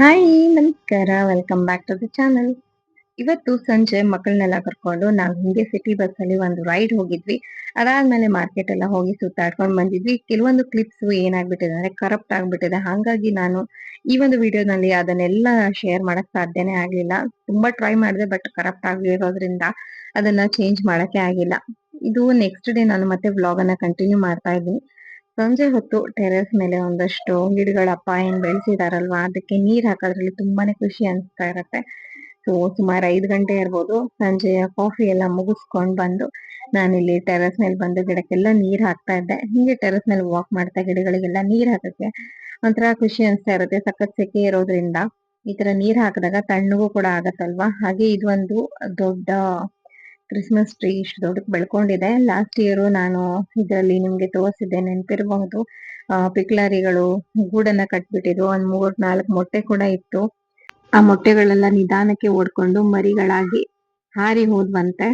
Hi ನಮಸ್ಕಾರ. Welcome back to the channel ಇವತ್ತು ಸಂಜೆ ಮಕ್ಕಳನ್ನೆಲ್ಲ ಕರ್ಕೊಂಡು ನಾವು ಹಿಂಗೆ ಸಿಟಿ ಬಸ್ ಅಲ್ಲಿ ಒಂದು ರೈಡ್ ಹೋಗಿದ್ವಿ. ಅದಾದ್ಮೇಲೆ ಮಾರ್ಕೆಟ್ ಎಲ್ಲ ಹೋಗಿ ಸುತ್ತಾಡ್ಕೊಂಡು ಬಂದಿದ್ವಿ. ಕೆಲವೊಂದು ಕ್ಲಿಪ್ಸ್ ಏನಾಗ್ಬಿಟ್ಟಿದೆ ಅಂದ್ರೆ ಕರಪ್ಟ್ ಆಗ್ಬಿಟ್ಟಿದೆ. ಹಾಗಾಗಿ ನಾನು ಈ ಒಂದು ವಿಡಿಯೋನಲ್ಲಿ ಅದನ್ನೆಲ್ಲ ಶೇರ್ ಮಾಡಕ್ ಸಾಧ್ಯನೇ ಆಗ್ಲಿಲ್ಲ. ತುಂಬಾ ಟ್ರೈ ಮಾಡಿದೆ ಬಟ್ ಕರಪ್ಟ್ ಆಗಿರೋದ್ರಿಂದ ಅದನ್ನ ಚೇಂಜ್ ಮಾಡಕ್ಕೆ ಆಗಿಲ್ಲ. ಇದು ನೆಕ್ಸ್ಟ್ ಡೇ ನಾನು ಮತ್ತೆ ವ್ಲಾಗ್ ಅನ್ನ ಕಂಟಿನ್ಯೂ ಮಾಡ್ತಾ ಇದ್ದೀನಿ. ಸಂಜೆ ಹೊತ್ತು ಟೆರೆಸ್ ಮೇಲೆ ಒಂದಷ್ಟು ಗಿಡಗಳಪ್ಪ ಏನ್ ಬೆಳೆಸಿದಾರಲ್ವಾ? ಅದಕ್ಕೆ ನೀರ್ ಹಾಕೋದ್ರಲ್ಲಿ ತುಂಬಾನೇ ಖುಷಿ ಅನಿಸ್ತಾ ಇರತ್ತೆ. ಸೊ ಸುಮಾರು ಐದು ಗಂಟೆ ಇರ್ಬೋದು. ಸಂಜೆಯ ಕಾಫಿ ಎಲ್ಲ ಮುಗಿಸ್ಕೊಂಡ್ ಬಂದು ನಾನಿಲ್ಲಿ ಟೆರೆಸ್ ಮೇಲೆ ಬಂದು ಗಿಡಕ್ಕೆಲ್ಲ ನೀರ್ ಹಾಕ್ತಾ ಇದ್ದೆ. ಹಿಂಗೆ ಟೆರೆಸ್ ಮೇಲೆ ವಾಕ್ ಮಾಡ್ತಾ ಗಿಡಗಳಿಗೆಲ್ಲ ನೀರ್ ಹಾಕಕ್ಕೆ ಒಂಥರ ಖುಷಿ ಅನಿಸ್ತಾ ಇರುತ್ತೆ. ಸಖತ್ ಸೆಕೆ ಇರೋದ್ರಿಂದ ಈ ತರ ನೀರ್ ಹಾಕಿದಾಗ ತಣ್ಣಗೂ ಕೂಡ ಆಗತ್ತಲ್ವಾ? ಹಾಗೆ ಇದೊಂದು ದೊಡ್ಡ ಕ್ರಿಸ್ಮಸ್ ಟ್ರೀ ಇಷ್ಟು ದೊಡ್ಡಕ್ಕೆ ಬೆಳ್ಕೊಂಡಿದೆ ಲಾಸ್ಟ್ ಇಯರ್ ನಾನು ಇದರಲ್ಲಿ ನಿಮಗೆ ತೋರಿಸಿದ್ದೆ ನೆನಪಿರಬಹುದು. ಪಿಕ್ಲಾರಿಗಳು ಗೂಡನ್ನ ಕಟ್ಬಿಟ್ಟಿದ್ರು. ಒಂದು ಮೂರ್ ನಾಲ್ಕು ಮೊಟ್ಟೆ ಕೂಡ ಇತ್ತು. ಆ ಮೊಟ್ಟೆಗಳೆಲ್ಲ ನಿಧಾನಕ್ಕೆ ಓಡ್ಕೊಂಡು ಮರಿಗಳಾಗಿ ಹಾರಿ ಹೋದ್ವಂತೆ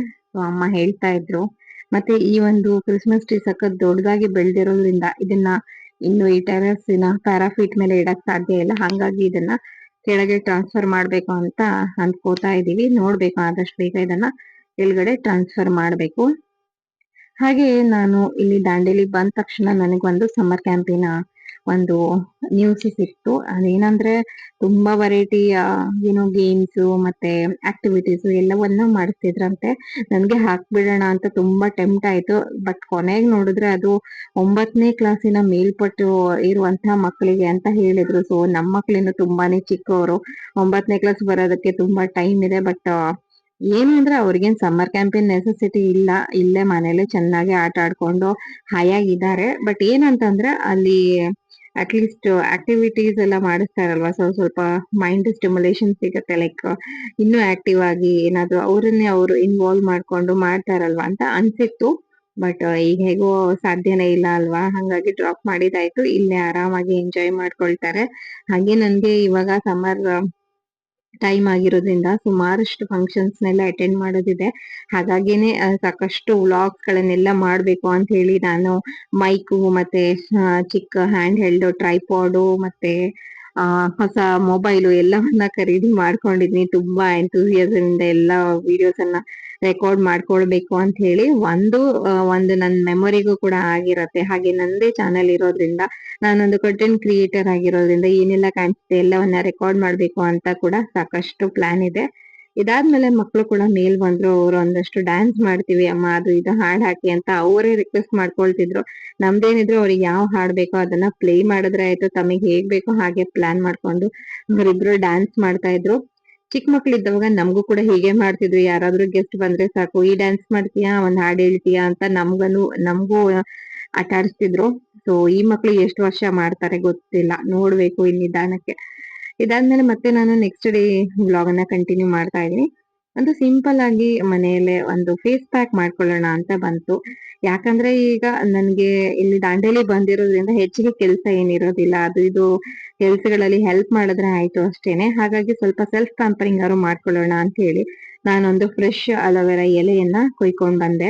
ಅಮ್ಮ ಹೇಳ್ತಾ ಇದ್ರು. ಮತ್ತೆ ಈ ಒಂದು ಕ್ರಿಸ್ಮಸ್ ಟ್ರೀ ಸಖತ್ ದೊಡ್ಡದಾಗಿ ಬೆಳೆದಿರೋದ್ರಿಂದ ಇದನ್ನ ಇನ್ನು ಈ ಟೆರಸಿನ ಪ್ಯಾರಾಫೀಟ್ ಮೇಲೆ ಇಡಕ್ ಸಾಧ್ಯ ಇಲ್ಲ. ಹಾಗಾಗಿ ಇದನ್ನ ಕೆಳಗೆ ಟ್ರಾನ್ಸ್ಫರ್ ಮಾಡ್ಬೇಕು ಅಂತ ಅನ್ಕೋತಾ ಇದೀವಿ. ನೋಡ್ಬೇಕು ಆದಷ್ಟು ಬೇಗ ಇದನ್ನ ಕೆಳಗಡೆ ಟ್ರಾನ್ಸ್ಫರ್ ಮಾಡಬೇಕು. ಹಾಗೆ ನಾನು ಇಲ್ಲಿ ದಾಂಡೇಲಿ ಬಂದ ತಕ್ಷಣ ನನಗೊಂದು ಸಮ್ಮರ್ ಕ್ಯಾಂಪಿನ ಒಂದು ನ್ಯೂಸ್ ಸಿಕ್ತು. ಅದೇನಂದ್ರೆ ತುಂಬಾ ವೆರೈಟಿಯ ಏನೋ ಗೇಮ್ಸ್ ಮತ್ತೆ ಆಕ್ಟಿವಿಟೀಸ್ ಎಲ್ಲವನ್ನ ಮಾಡಿಸ್ತಿದ್ರಂತೆ ನನ್ಗೆ ಹಾಕ್ಬಿಡೋಣ ಅಂತ ತುಂಬಾ ಟೆಂಪ್ಟ್ ಆಯ್ತು. ಬಟ್ ಕೊನೆಗೆ ನೋಡಿದ್ರೆ ಅದು ಒಂಬತ್ತನೇ ಕ್ಲಾಸಿನ ಮೇಲ್ಪಟ್ಟು ಇರುವಂತಹ ಮಕ್ಕಳಿಗೆ ಅಂತ ಹೇಳಿದ್ರು. ಸೊ ನಮ್ಮ ಮಕ್ಳಿನ್ನು ತುಂಬಾನೇ ಚಿಕ್ಕವರು. ಒಂಬತ್ತನೇ ಕ್ಲಾಸ್ ಬರೋದಕ್ಕೆ ತುಂಬಾ ಟೈಮ್ ಇದೆ. ಬಟ್ ಏನು ಅಂದ್ರೆ ಅವ್ರಿಗೇನ್ ಸಮ್ಮರ್ ಕ್ಯಾಂಪಿನ್ ನೆಸೆಸಿಟಿ ಇಲ್ಲ, ಇಲ್ಲೇ ಮನೇಲೆ ಚೆನ್ನಾಗಿ ಆಟ ಆಡ್ಕೊಂಡು ಹಾಯಾಗಿದ್ದಾರೆ ಬಟ್ ಏನಂತಂದ್ರೆ ಅಲ್ಲಿ ಅಟ್ಲೀಸ್ಟ್ ಆಕ್ಟಿವಿಟೀಸ್ ಎಲ್ಲ ಮಾಡಿಸ್ತಾರಲ್ವಾ? ಸೊ ಸ್ವಲ್ಪ ಮೈಂಡ್ ಸ್ಟಿಮ್ಯುಲೇಷನ್ ಸಿಗುತ್ತೆ ಲೈಕ್ ಇನ್ನೂ ಆಕ್ಟಿವ್ ಆಗಿ ಏನಾದ್ರು ಅವರನ್ನೇ ಅವರು ಇನ್ವಾಲ್ವ್ ಮಾಡ್ಕೊಂಡು ಮಾಡ್ತಾರಲ್ವಾ ಅಂತ ಅನ್ಸಿತ್ತು. ಬಟ್ ಈಗ ಹೇಗೋ ಸಾಧ್ಯನೇ ಇಲ್ಲ ಅಲ್ವಾ? ಹಂಗಾಗಿ ಡ್ರಾಪ್ ಮಾಡಿದಾಯ್ತು. ಇಲ್ಲೇ ಆರಾಮಾಗಿ ಎಂಜಾಯ್ ಮಾಡ್ಕೊಳ್ತಾರೆ. ಹಾಗೆ ನನ್ಗೆ ಇವಾಗ ಸಮ್ಮರ್ ಟೈಮ್ ಆಗಿರೋದ್ರಿಂದ ಸುಮಾರಷ್ಟು ಫಂಕ್ಷನ್ಸ್ ನೆಲ್ಲ ಅಟೆಂಡ್ ಮಾಡೋದಿದೆ. ಹಾಗಾಗಿನೇ ಸಾಕಷ್ಟು ವ್ಲಾಗ್ಸ್ ಗಳನ್ನೆಲ್ಲ ಮಾಡ್ಬೇಕು ಅಂತ ಹೇಳಿ ನಾನು ಮೈಕು ಮತ್ತೆ ಚಿಕ್ಕ ಹ್ಯಾಂಡ್ ಹೆಲ್ಡ್ ಟ್ರೈಪಾಡು ಮತ್ತೆ, ಆ, ಹೊಸ ಮೊಬೈಲು ಎಲ್ಲವನ್ನ ಖರೀದಿ ಮಾಡ್ಕೊಂಡಿದೀನಿ. ತುಂಬಾ ಎಂತೂಸಿಯಾಸಮ್ ಎಲ್ಲ ವಿಡಿಯೋಸ್ ಅನ್ನ ರೆಕಾರ್ಡ್ ಮಾಡ್ಕೊಳ್ಬೇಕು ಅಂತ ಹೇಳಿ ಒಂದು ಒಂದು ನನ್ನ ಮೆಮೊರಿಗೂ ಕೂಡ ಆಗಿರತ್ತೆ. ಹಾಗೆ ನಂದೇ ಚಾನೆಲ್ ಇರೋದ್ರಿಂದ, ನಾನೊಂದು ಕಂಟೆಂಟ್ ಕ್ರಿಯೇಟರ್ ಆಗಿರೋದ್ರಿಂದ ಏನೆಲ್ಲ ಕಾಣಿಸುತ್ತೆ ಎಲ್ಲವನ್ನ ರೆಕಾರ್ಡ್ ಮಾಡ್ಬೇಕು ಅಂತ ಕೂಡ ಸಾಕಷ್ಟು ಪ್ಲಾನ್ ಇದೆ. ಇದಾದ್ಮೇಲೆ ಮಕ್ಕಳು ಕೂಡ ಮೇಲ್ ಬಂದ್ರು, ಅವ್ರು ಒಂದಷ್ಟು ಡ್ಯಾನ್ಸ್ ಮಾಡ್ತೀವಿ, ಅಮ್ಮ ಅದು ಇದು ಹಾಡ್ ಹಾಕಿ ಅಂತ ಅವರೇ ರಿಕ್ವೆಸ್ಟ್ ಮಾಡ್ಕೊಳ್ತಿದ್ರು. ನಮ್ದೇನಿದ್ರು ಅವ್ರಿಗೆ ಯಾವ ಹಾಡ್ ಬೇಕೋ ಅದನ್ನ ಪ್ಲೇ ಮಾಡಿದ್ರೆ ಆಯ್ತು, ತಮಗೆ ಹೇಗ್ ಬೇಕೋ ಹಾಗೆ ಪ್ಲಾನ್ ಮಾಡ್ಕೊಂಡು, ಅವರಿಬ್ರು ಡ್ಯಾನ್ಸ್ ಮಾಡ್ತಾ ಇದ್ರು. ಚಿಕ್ಕ ಮಕ್ಳು ಇದ್ದವಾಗ ನಮಗೂ ಕೂಡ ಹೀಗೆ ಮಾಡ್ತಿದ್ರು ಯಾರಾದ್ರೂ ಗೆಸ್ಟ್ ಬಂದ್ರೆ ಸಾಕು, ಈ ಡ್ಯಾನ್ಸ್ ಮಾಡ್ತೀಯಾ? ಒಂದ್ ಹಾಡ್ ಹೇಳ್ತೀಯಾ? ಅಂತ ನಮ್ಗನು, ನಮಗೂ ಆಟ ಆಡಿಸ್ತಿದ್ರು ಸೊ ಈ ಮಕ್ಳು ಎಷ್ಟು ವರ್ಷ ಮಾಡ್ತಾರೆ ಗೊತ್ತಿಲ್ಲ. ನೋಡ್ಬೇಕು ಇಲ್ಲಿ ನಿಧಾನಕ್ಕೆ. ಇದಾದ್ಮೇಲೆ ಮತ್ತೆ ನಾನು ನೆಕ್ಸ್ಟ್ ಡೇ ಬ್ಲಾಗ್ ಅನ್ನ ಕಂಟಿನ್ಯೂ ಮಾಡ್ತಾ ಇದೀನಿ ಒಂದು ಸಿಂಪಲ್ ಆಗಿ ಮನೆಯಲ್ಲೇ ಒಂದು ಫೇಸ್ ಪ್ಯಾಕ್ ಮಾಡ್ಕೊಳ್ಳೋಣ ಅಂತ ಬಂತು. ಯಾಕಂದ್ರೆ ಈಗ ನನ್ಗೆ ಇಲ್ಲಿ ದಾಂಡೇಲಿ ಬಂದಿರೋದ್ರಿಂದ ಹೆಚ್ಚಿಗೆ ಕೆಲಸ ಏನಿರೋದಿಲ್ಲ. ಅದು ಇದು ಕೆಲ್ಸಗಳಲ್ಲಿ ಹೆಲ್ಪ್ ಮಾಡಿದ್ರೆ ಆಯ್ತು ಅಷ್ಟೇನೆ. ಹಾಗಾಗಿ ಸ್ವಲ್ಪ ಸೆಲ್ಫ್ ಪ್ಯಾಂಪರಿಂಗ್ ಯಾರು ಮಾಡ್ಕೊಳ್ಳೋಣ ಅಂತ ಹೇಳಿ ನಾನೊಂದು ಫ್ರೆಶ್ ಅಲೋವೆರಾ ಎಲೆಯನ್ನ ಕೊಯ್ಕೊಂಡ್ ಬಂದೆ.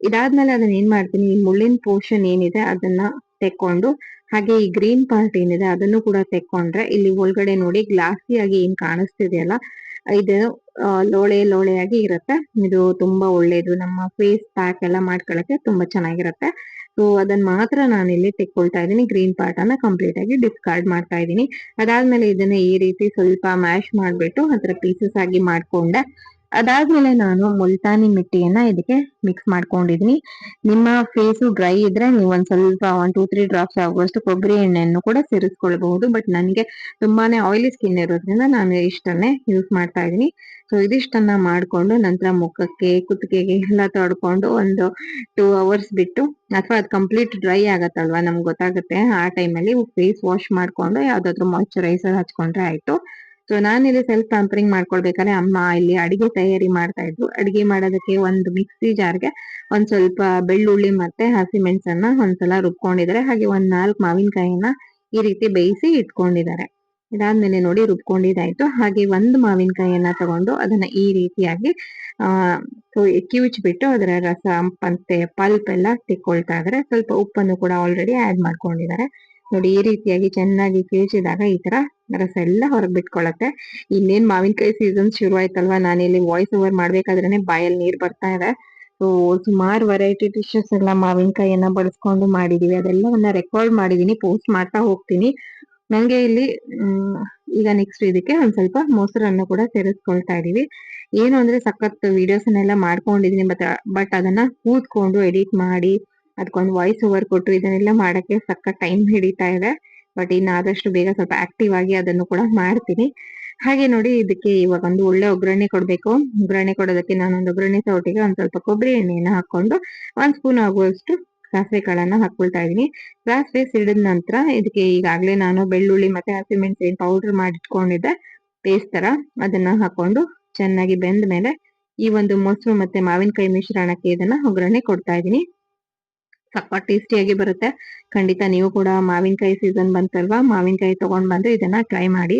ಇದಾದ್ಮೇಲೆ ಅದನ್ನ ಏನ್ ಮಾಡ್ತೀನಿ, ಈ ಮುಳ್ಳಿನ ಪೋರ್ಷನ್ ಏನಿದೆ ಅದನ್ನ ತೆಕ್ಕೊಂಡು, ಹಾಗೆ ಈ ಗ್ರೀನ್ ಪಾರ್ಟ್ ಏನಿದೆ ಅದನ್ನು ಕೂಡ ತೆಕ್ಕೊಂಡ್ರೆ, ಇಲ್ಲಿ ಒಳಗಡೆ ನೋಡಿ ಗ್ಲಾಸಿ ಆಗಿ ಏನ್ ಕಾಣಿಸ್ತಿದೆಯಲ್ಲ, ಇದು ಲೋಳೆ ಲೋಳೆಯಾಗಿ ಇರುತ್ತೆ. ಇದು ತುಂಬಾ ಒಳ್ಳೇದು. ನಮ್ಮ ಫೇಸ್ ಪ್ಯಾಕ್ ಎಲ್ಲ ಮಾಡ್ಕೊಳಕ್ಕೆ ತುಂಬಾ ಚೆನ್ನಾಗಿರುತ್ತೆ. ಸೊ ಅದನ್ನ ಮಾತ್ರ ನಾನು ಇಲ್ಲಿ ತೆಕ್ಕೊಳ್ತಾ ಇದ್ದೀನಿ. ಗ್ರೀನ್ ಪಾರ್ಟ್ ಅನ್ನ ಕಂಪ್ಲೀಟ್ ಆಗಿ ಡಿಸ್ಕಾರ್ಡ್ ಮಾಡ್ತಾ ಇದ್ದೀನಿ. ಅದಾದ್ಮೇಲೆ ಇದನ್ನ ಈ ರೀತಿ ಸ್ವಲ್ಪ ಮ್ಯಾಶ್ ಮಾಡ್ಬಿಟ್ಟು ಅದರ ಪೀಸಸ್ ಆಗಿ ಮಾಡ್ಕೊಂಡೆ. ಅದಾದ್ಮೇಲೆ ನಾನು ಮುಲ್ತಾನಿ ಮಿಟ್ಟಿಯನ್ನ ಇದಕ್ಕೆ ಮಿಕ್ಸ್ ಮಾಡ್ಕೊಂಡಿದೀನಿ. ನಿಮ್ಮ ಫೇಸು ಡ್ರೈ ಇದ್ರೆ ನೀವು ಒಂದ್ ಸ್ವಲ್ಪ ಒನ್ ಟೂ ತ್ರೀ ಡ್ರಾಪ್ಸ್ ಆಗುವಷ್ಟು ಕೊಬ್ಬರಿ ಎಣ್ಣೆಯನ್ನು ಕೂಡ ಸೇರಿಸ್ಕೊಳ್ಬಹುದು. ಬಟ್ ನನಗೆ ತುಂಬಾನೇ ಆಯಿಲಿ ಸ್ಕಿನ್ ಇರೋದ್ರಿಂದ ನಾನು ಇಷ್ಟನ್ನೇ ಯೂಸ್ ಮಾಡ್ತಾ ಇದೀನಿ ಸೊ ಇದಿಷ್ಟನ್ನ ಮಾಡ್ಕೊಂಡು ನಂತರ ಮುಖಕ್ಕೆ, ಕುತ್ತಿಗೆಗೆ ಎಲ್ಲ ತೊಡ್ಕೊಂಡು ಒಂದು ಟೂ ಅವರ್ಸ್ ಬಿಟ್ಟು ಅಥವಾ ಅದು ಕಂಪ್ಲೀಟ್ ಡ್ರೈ ಆಗತ್ತಲ್ವಾ ನಮ್ಗೆ ಗೊತ್ತಾಗುತ್ತೆ. ಆ ಟೈಮಲ್ಲಿ ಫೇಸ್ ವಾಶ್ ಮಾಡ್ಕೊಂಡು ಯಾವ್ದಾದ್ರು ಮಾಯಶ್ಚರೈಸರ್ ಹಚ್ಕೊಂಡ್ರೆ ಆಯ್ತು. ಸೊ ನಾನಿಲ್ಲಿ ಸೆಲ್ಫ್ ಪ್ಯಾಂಪರಿಂಗ್ ಮಾಡ್ಕೊಳ್ಬೇಕಾದ್ರೆ ಅಮ್ಮ ಇಲ್ಲಿ ಅಡಿಗೆ ತಯಾರಿ ಮಾಡ್ತಾ ಇದ್ರು. ಅಡಿಗೆ ಮಾಡೋದಕ್ಕೆ ಒಂದು ಮಿಕ್ಸಿ ಜಾರ್ಗೆ ಒಂದ್ ಸ್ವಲ್ಪ ಬೆಳ್ಳುಳ್ಳಿ ಮತ್ತೆ ಹಸಿಮೆಣಸನ್ನ ಒಂದ್ಸಲ ರುಬ್ಕೊಂಡಿದ್ದಾರೆ. ಹಾಗೆ ಒಂದ್ ನಾಲ್ಕು ಮಾವಿನಕಾಯಿನ ಈ ರೀತಿ ಬೇಯಿಸಿ ಇಟ್ಕೊಂಡಿದ್ದಾರೆ. ಇದಾದ್ಮೇಲೆ ನೋಡಿ ರುಬ್ಕೊಂಡಿದ್ದಾಯ್ತು. ಹಾಗೆ ಒಂದು ಮಾವಿನಕಾಯಿಯನ್ನ ತಗೊಂಡು ಅದನ್ನ ಈ ರೀತಿಯಾಗಿ, ಆ ಕಿವುಚ್ಬಿಟ್ಟು ಅದರ ರಸ ಮತ್ತೆ ಪಲ್ಪ್ ಎಲ್ಲ ತಿಕ್ಕೊಳ್ತಾ ಇದಾರೆ ಸ್ವಲ್ಪ ಉಪ್ಪನ್ನು ಕೂಡ ಆಲ್ರೆಡಿ ಆಡ್ ಮಾಡ್ಕೊಂಡಿದ್ದಾರೆ. ನೋಡಿ ಈ ರೀತಿಯಾಗಿ ಚೆನ್ನಾಗಿ ಕಿವುಚಿದಾಗ ಈ ತರ ರಸ ಎಲ್ಲ ಹೊರಗೆ ಬಿಟ್ಕೊಳತ್ತೆ. ಇನ್ನೇನ್ ಮಾವಿನಕಾಯಿ ಸೀಸನ್ ಶುರು ಆಯ್ತಲ್ವಾ? ನಾನಿಲ್ಲಿ ವಾಯ್ಸ್ ಓವರ್ ಮಾಡ್ಬೇಕಾದ್ರೇನೆ ಬಾಯಲ್ಲಿ ನೀರ್ ಬರ್ತಾ ಇದೆ. ಸೊ ಸುಮಾರು ವೆರೈಟಿ ಡಿಶಸ್ ಎಲ್ಲ ಮಾವಿನಕಾಯಿಯನ್ನ ಬಳಸ್ಕೊಂಡು ಮಾಡಿದೀವಿ. ಅದೆಲ್ಲವನ್ನ ರೆಕಾರ್ಡ್ ಮಾಡಿದೀನಿ ಪೋಸ್ಟ್ ಮಾಡ್ತಾ ಹೋಗ್ತೀನಿ. ನಂಗೆ ಇಲ್ಲಿ ಈಗ ನೆಕ್ಸ್ಟ್ ಇದಕ್ಕೆ ಒಂದ್ ಸ್ವಲ್ಪ ಮೊಸರನ್ನು ಕೂಡ ಸೇರಿಸ್ಕೊಳ್ತಾ ಇದೀವಿ. ಏನು ಅಂದ್ರೆ ಸಖತ್ ವಿಡಿಯೋಸ್ ಮಾಡ್ಕೊಂಡಿದ್ದೀನಿ ಮಾಡ್ಕೊಂಡಿದೀನಿ, ಬಟ್ ಬಟ್ ಅದನ್ನ ಕೂತ್ಕೊಂಡು ಎಡಿಟ್ ಮಾಡಿ ಅದಕ್ಕೊಂದು ವಾಯ್ಸ್ ಓವರ್ ಕೊಟ್ಟು ಇದನ್ನೆಲ್ಲ ಮಾಡಕ್ಕೆ ಸಖತ್ ಟೈಮ್ ಹಿಡಿತಾ ಇದೆ. ಬಟ್ ಇನ್ನು ಆದಷ್ಟು ಬೇಗ ಸ್ವಲ್ಪ ಆಕ್ಟಿವ್ ಆಗಿ ಅದನ್ನು ಕೂಡ ಮಾಡ್ತೀನಿ. ಹಾಗೆ ನೋಡಿ ಇದಕ್ಕೆ ಇವಾಗ ಒಂದು ಒಳ್ಳೆ ಒಗ್ಗರಣೆ ಕೊಡ್ಬೇಕು. ಒಗ್ಗರಣೆ ಕೊಡೋದಕ್ಕೆ ನಾನೊಂದು ಒಗ್ಗರಣೆ ಸೌಟಿಗೆ ಒಂದ್ ಸ್ವಲ್ಪ ಕೊಬ್ಬರಿ ಎಣ್ಣೆಯನ್ನು ಹಾಕೊಂಡು ಒಂದ್ ಸ್ಪೂನ್ ಆಗುವಷ್ಟು ಸಾಸಿವೆ ಕಾಳನ್ನ ಹಾಕೊಳ್ತಾ ಇದೀನಿ ಸಾಸಿವೆ ಸಿಡಿದ ನಂತರ ಇದಕ್ಕೆ ಈಗಾಗ್ಲೇ ನಾನು ಬೆಳ್ಳುಳ್ಳಿ ಮತ್ತೆ ಹಸಿಮೆಣಸಿನ ಪೌಡರ್ ಮಾಡಿಟ್ಕೊಂಡಿದ್ದೆ. ಪೇಸ್ಟ್ ತರ ಅದನ್ನ ಹಾಕೊಂಡು ಚೆನ್ನಾಗಿ ಬೆಂದ ಮೇಲೆ ಈ ಒಂದು ಮೊಸರು ಮತ್ತೆ ಮಾವಿನಕಾಯಿ ಮಿಶ್ರಣಕ್ಕೆ ಇದನ್ನ ಒಗ್ಗರಣೆ ಕೊಡ್ತಾ ಇದೀನಿ ಸಖತ್ ಟೇಸ್ಟಿಯಾಗಿ ಬರುತ್ತೆ. ಖಂಡಿತ ನೀವು ಕೂಡ ಮಾವಿನಕಾಯಿ ಸೀಸನ್ ಬಂತಲ್ವಾ? ಮಾವಿನಕಾಯಿ ತಗೊಂಡ್ ಬಂದು ಇದನ್ನ ಟ್ರೈ ಮಾಡಿ.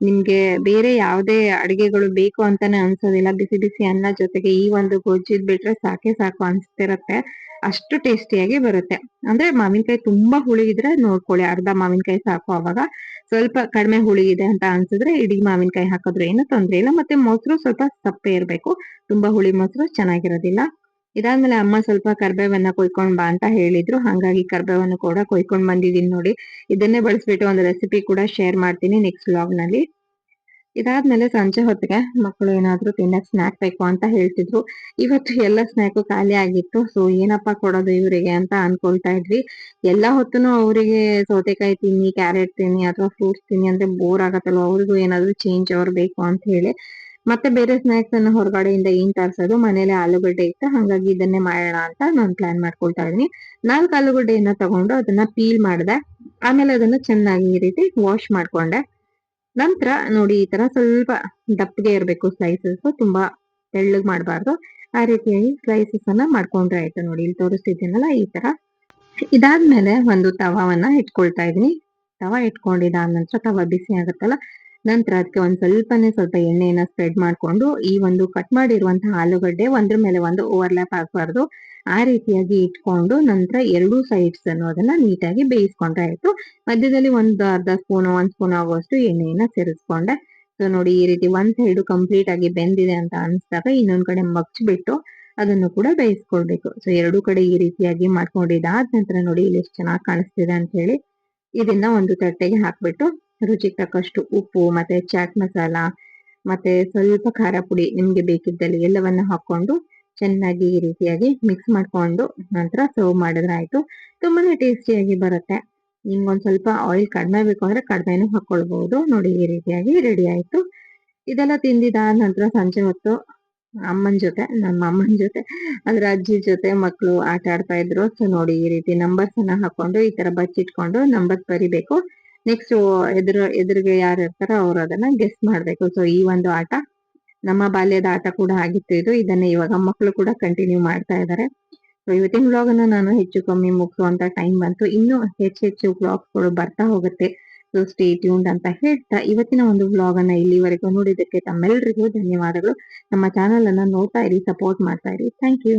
ನಿಮ್ಗೆ ಬೇರೆ ಯಾವುದೇ ಅಡಿಗೆಗಳು ಬೇಕು ಅಂತಾನೆ ಅನ್ಸೋದಿಲ್ಲ. ಬಿಸಿ ಬಿಸಿ ಅನ್ನ ಜೊತೆಗೆ ಈ ಒಂದು ಗೊಜ್ಜಿದ್ ಬಿಟ್ರೆ ಸಾಕೆ ಸಾಕು ಅನ್ಸ್ತಿರತ್ತೆ. ಅಷ್ಟು ಟೇಸ್ಟಿಯಾಗಿ ಬರುತ್ತೆ. ಅಂದ್ರೆ ಮಾವಿನಕಾಯಿ ತುಂಬಾ ಹುಳಿ ಇದ್ರೆ ನೋಡ್ಕೊಳ್ಳಿ. ಅರ್ಧ ಮಾವಿನಕಾಯಿ ಸಾಕು ಅವಾಗ. ಸ್ವಲ್ಪ ಕಡಿಮೆ ಹುಳಿ ಇದೆ ಅಂತ ಅನ್ಸಿದ್ರೆ ಇಡೀ ಮಾವಿನಕಾಯಿ ಹಾಕಿದ್ರೆ ಏನು ತೊಂದ್ರೆ ಇಲ್ಲ. ಮತ್ತೆ ಮೊಸರು ಸ್ವಲ್ಪ ಸಪ್ಪೆ ಇರಬೇಕು. ತುಂಬಾ ಹುಳಿ ಮೊಸರು ಚೆನ್ನಾಗಿರೋದಿಲ್ಲ. ಇದಾದ್ಮೇಲೆ ಅಮ್ಮ ಸ್ವಲ್ಪ ಕರ್ಬೇವನ್ನ ಕೊಯ್ಕೊಂಡ್ ಬಾ ಅಂತ ಹೇಳಿದ್ರು. ಹಾಗಾಗಿ ಕರ್ಬೇವನ್ನು ಕೂಡ ಕೊಯ್ಕೊಂಡ್ ಬಂದಿದೀನಿ ನೋಡಿ. ಇದನ್ನೇ ಬಳಸ್ಬಿಟ್ಟು ಒಂದು ರೆಸಿಪಿ ಕೂಡ ಶೇರ್ ಮಾಡ್ತೀನಿ ನೆಕ್ಸ್ಟ್ ವ್ಲಾಗ್ನಲ್ಲಿ. ಇದಾದ್ಮೇಲೆ ಸಂಜೆ ಹೊತ್ತಿಗೆ ಮಕ್ಕಳು ಏನಾದ್ರು ತಿನ್ನಕ್ ಸ್ನಾಕ್ ಬೇಕು ಅಂತ ಹೇಳ್ತಿದ್ರು. ಇವತ್ತು ಎಲ್ಲ ಸ್ನಾಕು ಖಾಲಿ ಆಗಿತ್ತು. ಸೊ ಏನಪ್ಪ ಕೊಡೋದು ಇವರಿಗೆ ಅಂತ ಅನ್ಕೊಳ್ತಾ ಇದ್ವಿ. ಎಲ್ಲಾ ಹೊತ್ತುನು ಅವರಿಗೆ ಸೌತೆಕಾಯಿ ತಿನ್ನಿ ಕ್ಯಾರೆಟ್ ತಿನ್ನಿ ಅಥವಾ ಫ್ರೂಟ್ಸ್ ತಿನ್ನಿ ಅಂದ್ರೆ ಬೋರ್ ಆಗತ್ತಲ್ವ? ಅವ್ರಿಗೂ ಏನಾದ್ರು ಚೇಂಜ್ ಅವ್ರು ಬೇಕು ಅಂತ ಹೇಳಿ. ಮತ್ತೆ ಬೇರೆ ಸ್ನಾಕ್ಸ್ ಅನ್ನ ಹೊರಗಡೆಯಿಂದ ಏನ್ ತರಿಸೋದು? ಮನೇಲೆ ಆಲೂಗಡ್ಡೆ ಇತ್ತು. ಹಾಗಾಗಿ ಇದನ್ನೇ ಮಾಡೋಣ ಅಂತ ನಾನು ಪ್ಲಾನ್ ಮಾಡ್ಕೊಳ್ತಾ ಇದೀನಿ ನಾಲ್ಕು ಆಲೂಗಡ್ಡೆಯನ್ನ ತಗೊಂಡು ಅದನ್ನ ಪೀಲ್ ಮಾಡಿದೆ. ಆಮೇಲೆ ಅದನ್ನ ಚೆನ್ನಾಗಿ ಈ ರೀತಿ ವಾಶ್ ಮಾಡ್ಕೊಂಡೆ. ನಂತರ ನೋಡಿ ಈ ತರ ಸ್ವಲ್ಪ ದಪ್ಪಗೆ ಇರಬೇಕು ಸ್ಲೈಸಸ್ ತುಂಬಾ ತೆಳ್ಳಗ್ ಮಾಡಬಾರ್ದು. ಆ ರೀತಿಯಾಗಿ ಸ್ಲೈಸಸ್ ಅನ್ನ ಮಾಡ್ಕೊಂಡ್ರೆ ಆಯ್ತು ನೋಡಿ. ಇಲ್ಲಿ ತೋರಿಸ್ತಿದ್ದೀನಲ್ಲ ಈ ತರ. ಇದಾದ್ಮೇಲೆ ಒಂದು ತವಾವನ್ನ ಇಟ್ಕೊಳ್ತಾ ಇದೀನಿ ತವ ಇಟ್ಕೊಂಡಿದ್ದಾದ ನಂತರ ತವ ಬಿಸಿ ಆಗುತ್ತಲ್ಲ? ನಂತರ ಅದಕ್ಕೆ ಒಂದ್ ಸ್ವಲ್ಪನೇ ಸ್ವಲ್ಪ ಎಣ್ಣೆಯನ್ನ ಸ್ಪ್ರೆಡ್ ಮಾಡ್ಕೊಂಡು ಈ ಒಂದು ಕಟ್ ಮಾಡಿರುವಂತಹ ಆಲೂಗಡ್ಡೆ ಒಂದ್ರ ಮೇಲೆ ಒಂದು ಓವರ್ಲ್ಯಾಪ್ ಆಗಬಾರ್ದು ಆ ರೀತಿಯಾಗಿ ಇಟ್ಕೊಂಡು ನಂತರ ಎರಡು ಸೈಡ್ಸ್ ಅನ್ನು ಅದನ್ನ ನೀಟಾಗಿ ಬೇಯಿಸ್ಕೊಂಡ್ರೆ ಆಯ್ತು. ಮಧ್ಯದಲ್ಲಿ ಒಂದು ಅರ್ಧ ಸ್ಪೂನ್ ಒಂದ್ ಸ್ಪೂನ್ ಆಗುವಷ್ಟು ಎಣ್ಣೆಯನ್ನ ಸೇರಿಸ್ಕೊಂಡೆ. ಸೊ ನೋಡಿ ಈ ರೀತಿ ಒಂದ್ ಸೈಡ್ ಕಂಪ್ಲೀಟ್ ಆಗಿ ಬೆಂದಿದೆ ಅಂತ ಅನ್ಸ್ದಾಗ ಇನ್ನೊಂದ್ ಕಡೆ ಮಗ್ಚ್ಬಿಟ್ಟು ಅದನ್ನು ಕೂಡ ಬೇಯಿಸ್ಕೊಳ್ಬೇಕು. ಸೊ ಎರಡು ಕಡೆ ಈ ರೀತಿಯಾಗಿ ಮಾಡ್ಕೊಂಡಿದ್ದಾದ ನಂತರ ನೋಡಿ ಇಲ್ಲಿ ಎಷ್ಟು ಚೆನ್ನಾಗಿ ಕಾಣಿಸ್ತಿದೆ ಅಂತ ಹೇಳಿ. ಇದನ್ನ ಒಂದು ತಟ್ಟೆಗೆ ಹಾಕ್ಬಿಟ್ಟು ರುಚಿಗೆ ತಕ್ಕಷ್ಟು ಉಪ್ಪು, ಮತ್ತೆ ಚಾಟ್ ಮಸಾಲ, ಮತ್ತೆ ಸ್ವಲ್ಪ ಖಾರ ಪುಡಿ ನಿಮ್ಗೆ ಬೇಕಿದ್ದಲ್ಲಿ ಎಲ್ಲವನ್ನ ಹಾಕೊಂಡು ಚೆನ್ನಾಗಿ ಈ ರೀತಿಯಾಗಿ ಮಿಕ್ಸ್ ಮಾಡ್ಕೊಂಡು ನಂತರ ಸರ್ವ್ ಮಾಡಿದ್ರೆ ಆಯ್ತು. ತುಂಬಾನೇ ಟೇಸ್ಟಿಯಾಗಿ ಬರುತ್ತೆ. ನಿಮ್ಗೊಂದ್ ಸ್ವಲ್ಪ ಆಯಿಲ್ ಕಡಿಮೆ ಬೇಕು ಅಂದ್ರೆ ಕಡಿಮೆನೂ ಹಾಕೊಳ್ಬಹುದು ನೋಡಿ ಈ ರೀತಿಯಾಗಿ ರೆಡಿ ಆಯ್ತು. ಇದೆಲ್ಲ ತಿಂದಿದಾದ ನಂತರ ಸಂಜೆ ಹೊತ್ತು ಅಮ್ಮನ ಜೊತೆ, ನಮ್ಮ ಅಮ್ಮನ ಜೊತೆ, ಅಂದ್ರೆ ಅಜ್ಜಿ ಜೊತೆ ಮಕ್ಕಳು ಆಟ ಆಡ್ತಾ ಇದ್ರು. ಸೊ ನೋಡಿ ಈ ರೀತಿ ನಂಬರ್ಸ್ ಅನ್ನ ಹಾಕೊಂಡು ಈ ತರ ಬಚ್ಚಿಟ್ಕೊಂಡು ನಂಬರ್ಸ್ ಬರಿಬೇಕು. ನೆಕ್ಸ್ಟ್ ಎದುರು, ಎದುರಿಗೆ ಯಾರು ಇರ್ತಾರೋ ಅವ್ರು ಅದನ್ನ ಗೆಸ್ ಮಾಡ್ಬೇಕು. ಸೊ ಈ ಒಂದು ಆಟ ನಮ್ಮ ಬಾಲ್ಯದ ಆಟ ಕೂಡ ಆಗಿತ್ತು ಇದು. ಇದನ್ನ ಇವಾಗ ಮಕ್ಕಳು ಕೂಡ ಕಂಟಿನ್ಯೂ ಮಾಡ್ತಾ ಇದ್ದಾರೆ ಸೊ ಇವತ್ತಿನ ಬ್ಲಾಗ್ ಅನ್ನ ನಾನು ಹೆಚ್ಚು ಕಮ್ಮಿ ಮುಗಿಸುವಂತ ಟೈಮ್ ಬಂತು. ಇನ್ನು ಹೆಚ್ಚು ಹೆಚ್ಚು ವ್ಲಾಗ್ಸ್ಗಳು ಬರ್ತಾ ಹೋಗುತ್ತೆ. ಸೊ ಸ್ಟೇ ಟ್ಯೂನ್ಡ್ ಅಂತ ಹೇಳ್ತಾ ಇವತ್ತಿನ ಒಂದು ಬ್ಲಾಗ್ ಅನ್ನ ಇಲ್ಲಿವರೆಗೂ ನೋಡಿದ್ದಕ್ಕೆ ತಮ್ಮೆಲ್ಲರಿಗೂ ಧನ್ಯವಾದಗಳು. ನಮ್ಮ ಚಾನೆಲ್ ಅನ್ನ ನೋಡ್ತಾ ಇರಿ ಸಪೋರ್ಟ್ ಮಾಡ್ತಾ ಇರಿ. Thank you